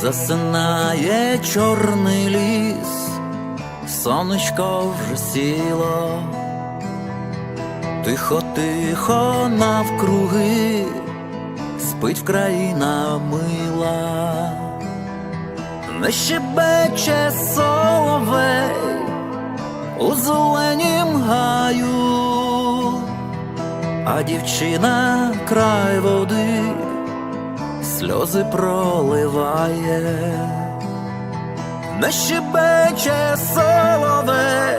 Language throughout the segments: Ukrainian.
Засинає чорний ліс, сонечко вже сіло, тихо, тихо навкруги, спить країна мила, не щебече соловей у зеленім гаю, а дівчина край води сльози проливає, не щебече соловей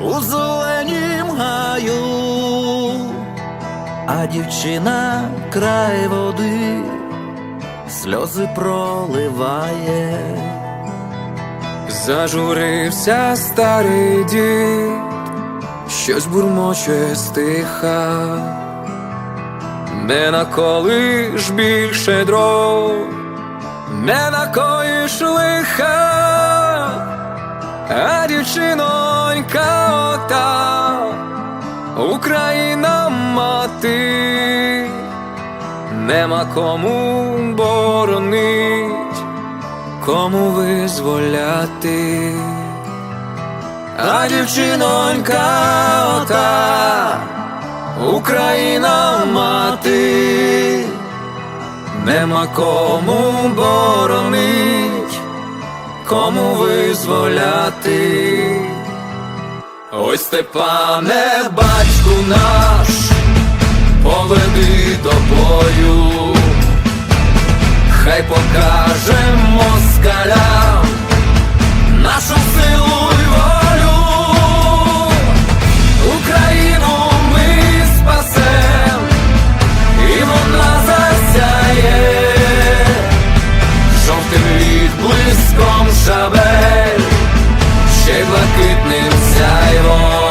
у зеленім гаю, а дівчина край води сльози проливає. Зажурився старий дід, щось бурмоче стиха, не наколиш більше дров, не накоїш лиха, а дівчинонька ота, Україна мати, нема кому боронить кому визволяти, а дівчинонька ота, Україна мати, нема кому боронить, кому визволяти. Ой, Степане, батьку наш, поведи до бою. Хай покаже москалям шабель, ще блакитним сяйвом.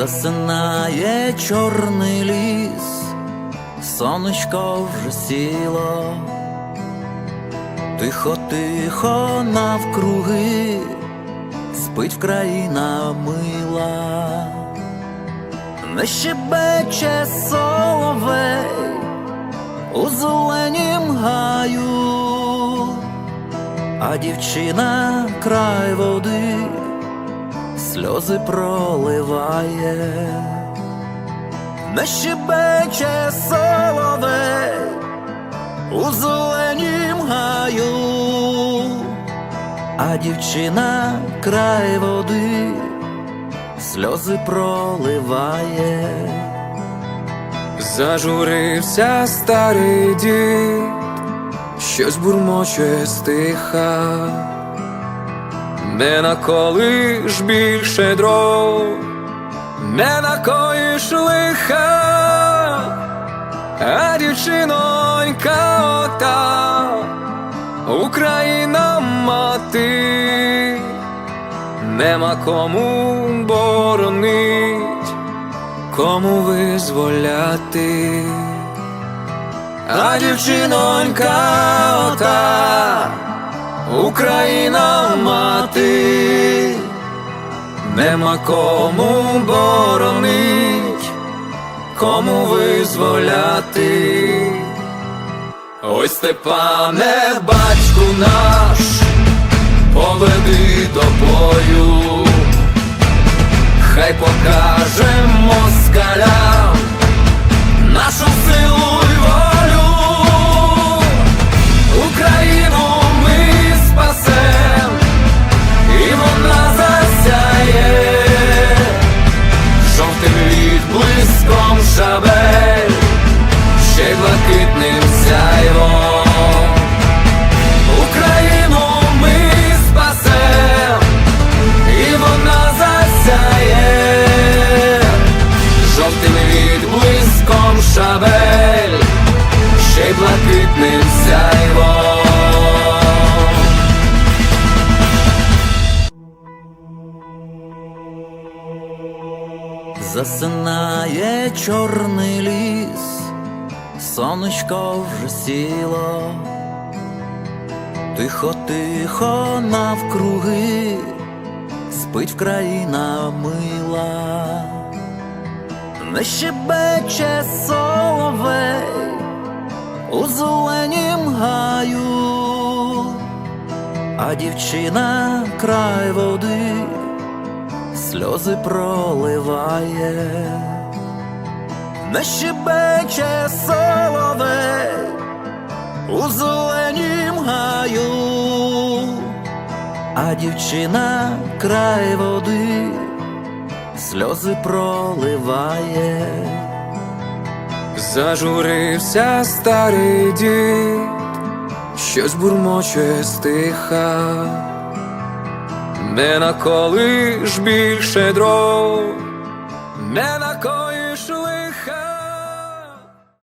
Засинає чорний ліс, сонечко вже сіло, тихо, тихо навкруги, спить країна мила, не щебече соловей у зеленім гаю, а дівчина край води сльози проливає, не щебече соловей у зеленім гаю, а дівчина край води сльози проливає. Зажурився старий дід, щось бурмоче стиха, не наколиш більше дров, не накоїш лиха, а дівчинонька ота, Україна мати, нема кому боронить кому визволяти, а дівчинонька ота, Україна мати, нема кому боронить, кому визволяти. Ой, Степане, батьку наш, поведи до бою. Хай покаже засинає чорний ліс, сонечко вже сіло, тихо, тихо навкруги, спить країна мила, не щебече соловей у зеленім гаю, а дівчина край води сльози проливає, не щебече соловей у зеленім гаю, а дівчина край води сльози проливає. Зажурився старий дід, щось бурмоче стиха, не наколиш більше дров, не на лиха.